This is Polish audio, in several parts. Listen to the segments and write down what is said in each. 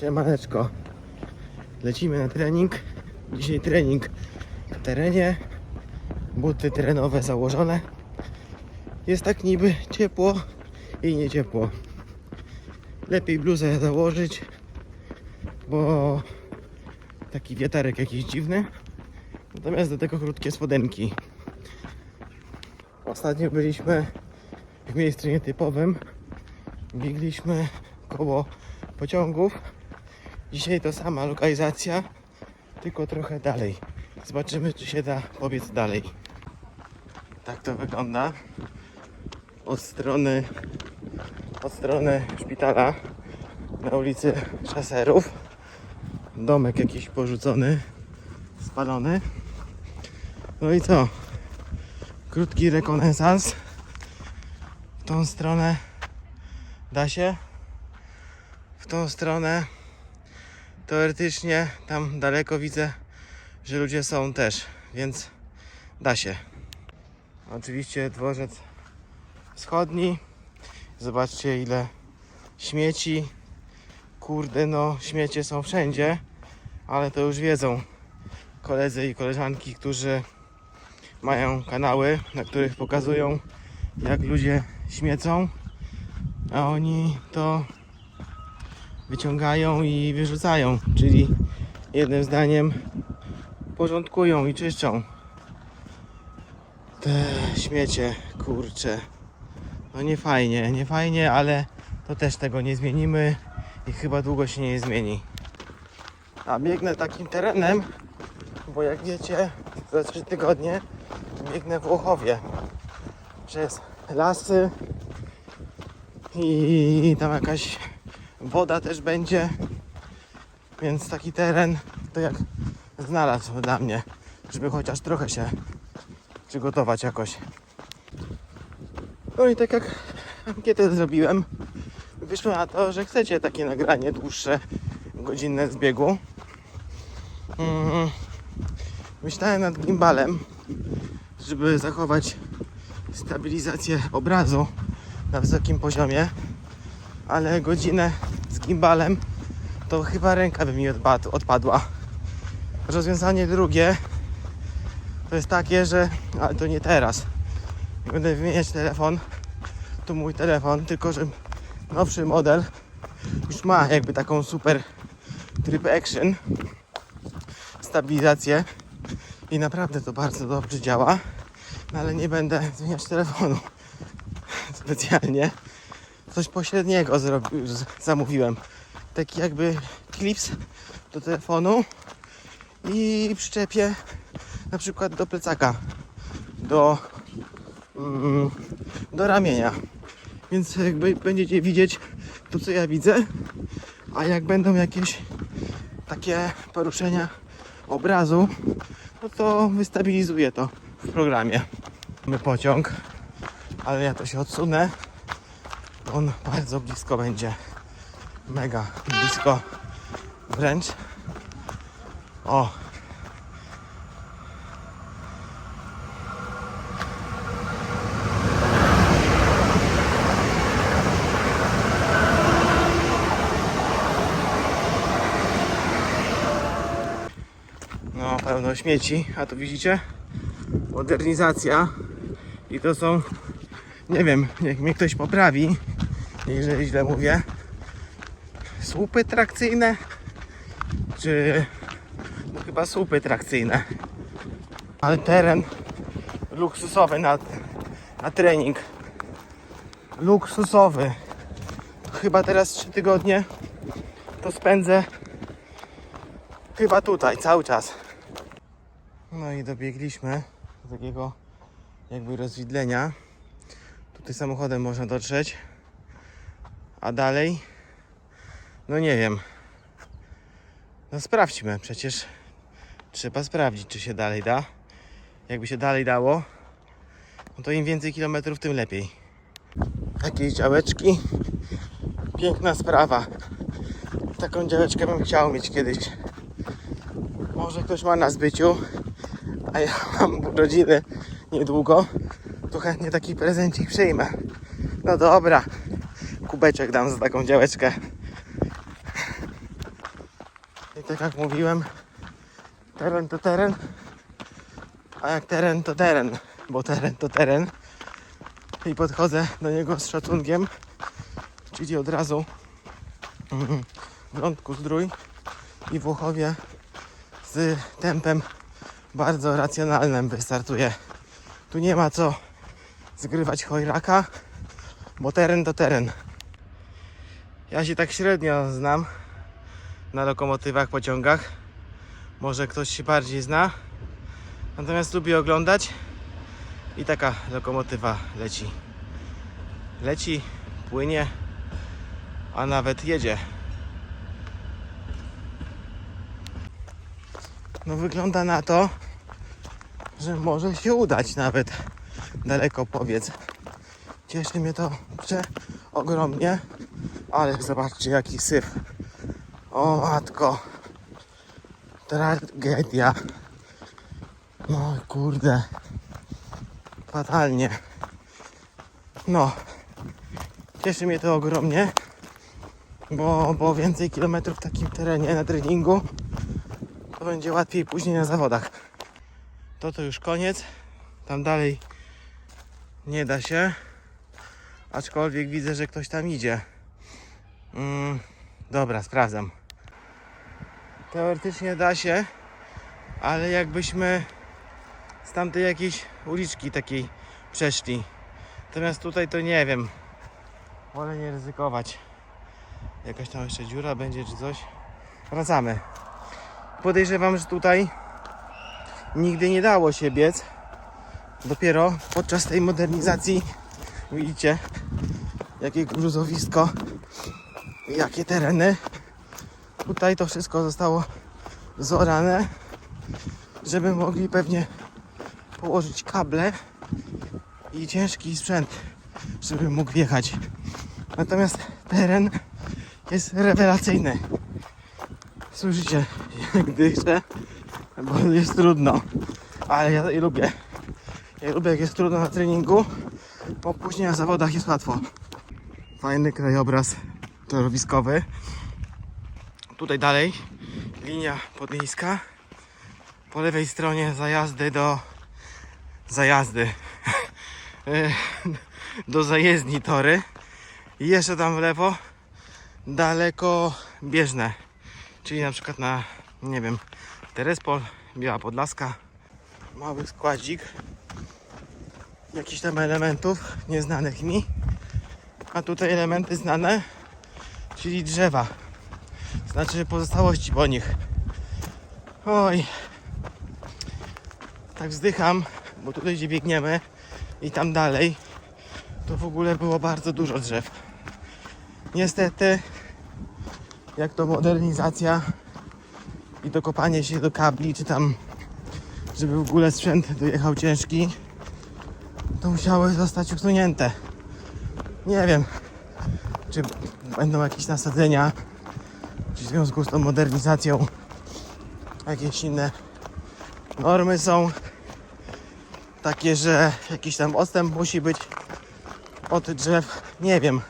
Siemaneczko. Lecimy na trening. Dzisiaj trening w terenie. Buty terenowe założone. Jest tak niby ciepło i nie ciepło. Lepiej bluzę założyć, bo taki wiaterek jakiś dziwny. Natomiast do tego krótkie spodenki. Ostatnio byliśmy w miejscu nietypowym. Biegliśmy koło pociągów. Dzisiaj to sama lokalizacja, tylko trochę dalej. Zobaczymy, czy się da pobiec dalej. Tak to wygląda od strony od strony szpitala na ulicy Szaserów. Domek jakiś porzucony, spalony. No i co? Krótki rekonesans. W tą stronę da się. W tą stronę teoretycznie tam daleko widzę, że ludzie są też, więc da się. Oczywiście dworzec wschodni. Zobaczcie ile śmieci. Kurde, no śmiecie są wszędzie, ale to już wiedzą koledzy i koleżanki, którzy mają kanały, na których pokazują jak ludzie śmiecą, a oni to wyciągają i wyrzucają, czyli jednym zdaniem porządkują i czyszczą te śmiecie, kurcze. No nie fajnie, nie fajnie, ale to też tego nie zmienimy i chyba długo się nie zmieni. A biegnę takim terenem, bo jak wiecie, za 3 tygodnie biegnę w Łochowie przez lasy i tam jakaś woda też będzie, więc taki teren to jak znalazł dla mnie, żeby chociaż trochę się przygotować jakoś. No i tak jak ankietę zrobiłem, wyszło na to, że chcecie takie nagranie dłuższe, godzinne z biegu. Mm, Myślałem nad gimbalem, żeby zachować stabilizację obrazu na wysokim poziomie, ale godzinę gimbalem to chyba ręka by mi odpad- odpadła. Rozwiązanie drugie to jest takie, że ale to nie teraz. Jak będę wymieniać telefon, to mój telefon, tylko że nowszy model już ma jakby taką super tryb action stabilizację i naprawdę to bardzo dobrze działa, no ale nie będę zmieniać telefonu specjalnie. Coś pośredniego zrobi- zamówiłem. Taki jakby klips do telefonu i przyczepię na przykład do plecaka, do, mm, do ramienia. Więc jakby będziecie widzieć to, co ja widzę, a jak będą jakieś takie poruszenia obrazu, no to wystabilizuję to w programie. Mamy pociąg, ale ja to się odsunę. On bardzo blisko będzie. Mega blisko wręcz. O, No, pełno śmieci, a tu widzicie? Modernizacja. I to są, nie wiem, niech mnie ktoś poprawi, jeżeli źle mówię. Słupy trakcyjne? Czy, no chyba słupy trakcyjne. Ale teren luksusowy na, na trening. Luksusowy. Chyba teraz 3 tygodnie to spędzę chyba tutaj cały czas. No i dobiegliśmy do takiego jakby rozwidlenia. Tutaj samochodem można dotrzeć. A dalej? No nie wiem. No sprawdźmy, przecież trzeba sprawdzić, czy się dalej da. Jakby się dalej dało, no to im więcej kilometrów, tym lepiej. Jakieś działeczki. Piękna sprawa. Taką działeczkę bym chciał mieć kiedyś. Może ktoś ma na zbyciu, a ja mam urodziny niedługo, to chętnie taki prezencik przyjmę. No dobra, kubeczek dam za taką działeczkę. tak jak mówiłem, teren to teren, a jak teren to teren, bo teren to teren. I podchodzę do niego z szacunkiem, czyli od razu w rądku zdrój i w Łuchowie z tempem bardzo racjonalnym wystartuje. Tu nie ma co zgrywać chojraka, bo teren to teren. Ja się tak średnio znam na lokomotywach, pociągach. Może ktoś się bardziej zna. Natomiast lubię oglądać i taka lokomotywa leci. Leci, płynie, a nawet jedzie. No wygląda na to, że może się udać nawet daleko powiedz. Cieszy mnie to ogromnie, ale zobaczcie jaki syf. O matko, tragedia. No kurde, fatalnie. No, cieszy mnie to ogromnie, bo, bo więcej kilometrów w takim terenie na treningu to będzie łatwiej później na zawodach. To to już koniec. Tam dalej nie da się. Aczkolwiek widzę, że ktoś tam idzie. Mm, dobra, sprawdzam. Teoretycznie da się, ale jakbyśmy z tamtej jakiejś uliczki takiej przeszli. Natomiast tutaj to nie wiem. Wolę nie ryzykować. Jakaś tam jeszcze dziura będzie czy coś. Wracamy. Podejrzewam, że tutaj nigdy nie dało się biec. Dopiero podczas tej modernizacji widzicie jakie gruzowisko jakie tereny. Tutaj to wszystko zostało zorane, żeby mogli pewnie położyć kable i ciężki sprzęt, żeby mógł wjechać. Natomiast teren jest rewelacyjny. Słyszycie, jak dyszę, bo jest trudno, ale ja je lubię. Ja lubię, jak jest trudno na treningu, bo później na zawodach jest łatwo. Fajny krajobraz torowiskowy. Tutaj dalej linia podmiejska. Po lewej stronie zajazdy do zajazdy do zajezdni tory. I jeszcze tam w lewo daleko bieżne. Czyli na przykład na, nie wiem, Terespol, Biała Podlaska. Mały składzik jakichś tam elementów nieznanych mi. A tutaj elementy znane, czyli drzewa. Znaczy pozostałości po nich. Oj. Tak wzdycham, bo tutaj gdzie biegniemy i tam dalej, to w ogóle było bardzo dużo drzew. Niestety, jak to modernizacja i dokopanie się do kabli, czy tam, żeby w ogóle sprzęt dojechał ciężki, to musiały zostać usunięte. Nie wiem, czy będą jakieś nasadzenia, czy w związku z tą modernizacją jakieś inne normy są takie, że jakiś tam odstęp musi być od drzew. Nie wiem,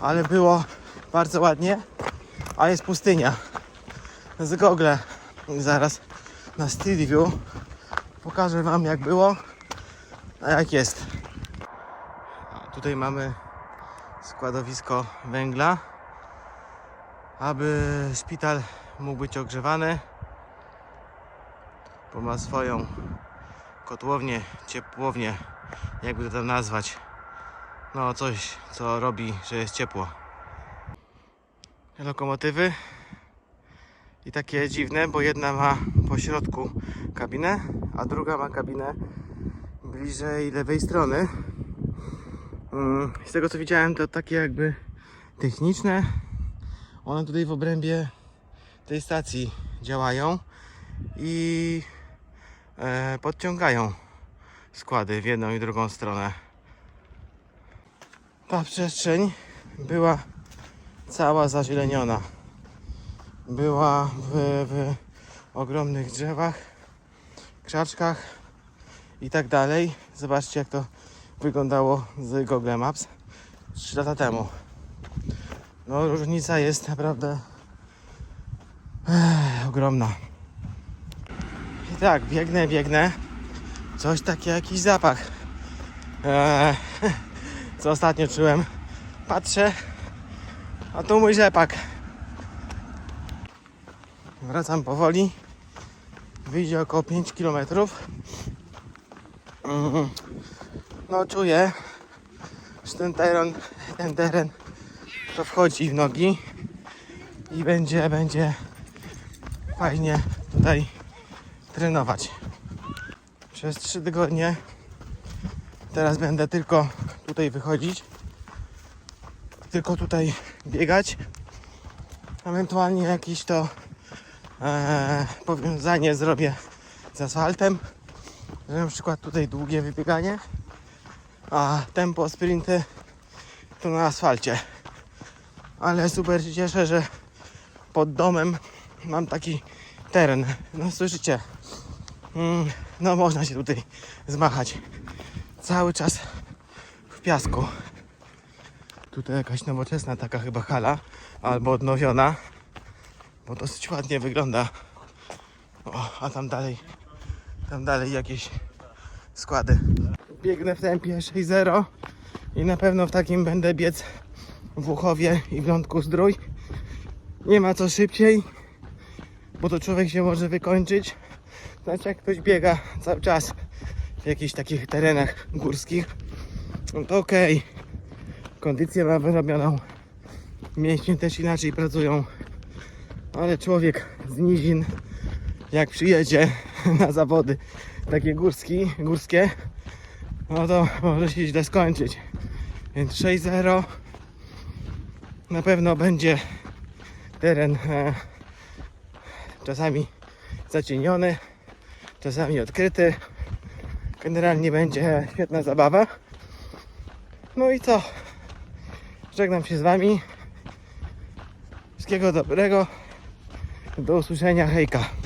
ale było bardzo ładnie, a jest pustynia. Z Google zaraz na Street View pokażę Wam jak było, a jak jest. A tutaj mamy składowisko węgla, aby szpital mógł być ogrzewany, bo ma swoją kotłownię, ciepłownię, jakby to nazwać. No coś, co robi, że jest ciepło. Lokomotywy i takie dziwne, bo jedna ma po środku kabinę, a druga ma kabinę bliżej lewej strony. Mm, Z tego co widziałem, to takie jakby techniczne. One tutaj w obrębie tej stacji działają i e, podciągają składy w jedną i drugą stronę. Ta przestrzeń była cała zazieleniona. Była w, w ogromnych drzewach, krzaczkach i tak dalej. Zobaczcie jak to wyglądało z Google Maps 3 lata temu. No różnica jest naprawdę Ech, ogromna. I tak, biegnę, biegnę. Coś takie, jakiś zapach. Eee, co ostatnio czułem. Patrzę, a tu mój rzepak. Wracam powoli. Wyjdzie około 5 km. No czuję, że ten teren, ten teren to wchodzi w nogi i będzie, będzie fajnie tutaj trenować. Przez 3 tygodnie teraz będę tylko tutaj wychodzić, tylko tutaj biegać. Ewentualnie jakieś to e, powiązanie zrobię z asfaltem, że na przykład tutaj długie wybieganie, a tempo sprinty to na asfalcie. Ale super się cieszę, że pod domem mam taki teren. No słyszycie, mm, no można się tutaj zmachać cały czas w piasku. Tutaj jakaś nowoczesna taka chyba hala, albo odnowiona, bo dosyć ładnie wygląda. O, a tam dalej, tam dalej jakieś składy. Biegnę w tempie 6.0 i na pewno w takim będę biec w Łuchowie i w Lądku Zdrój. Nie ma co szybciej, bo to człowiek się może wykończyć. Znaczy jak ktoś biega cały czas w jakichś takich terenach górskich, no to okej. Kondycję ma wyrobioną. Mięśnie też inaczej pracują. Ale człowiek z nizin, jak przyjedzie na zawody takie górski, górskie, no to może się źle skończyć. Więc 6-0 na pewno będzie teren e, czasami zacieniony, czasami odkryty. Generalnie będzie świetna zabawa. No i co? Żegnam się z Wami. Wszystkiego dobrego. Do usłyszenia. Hejka.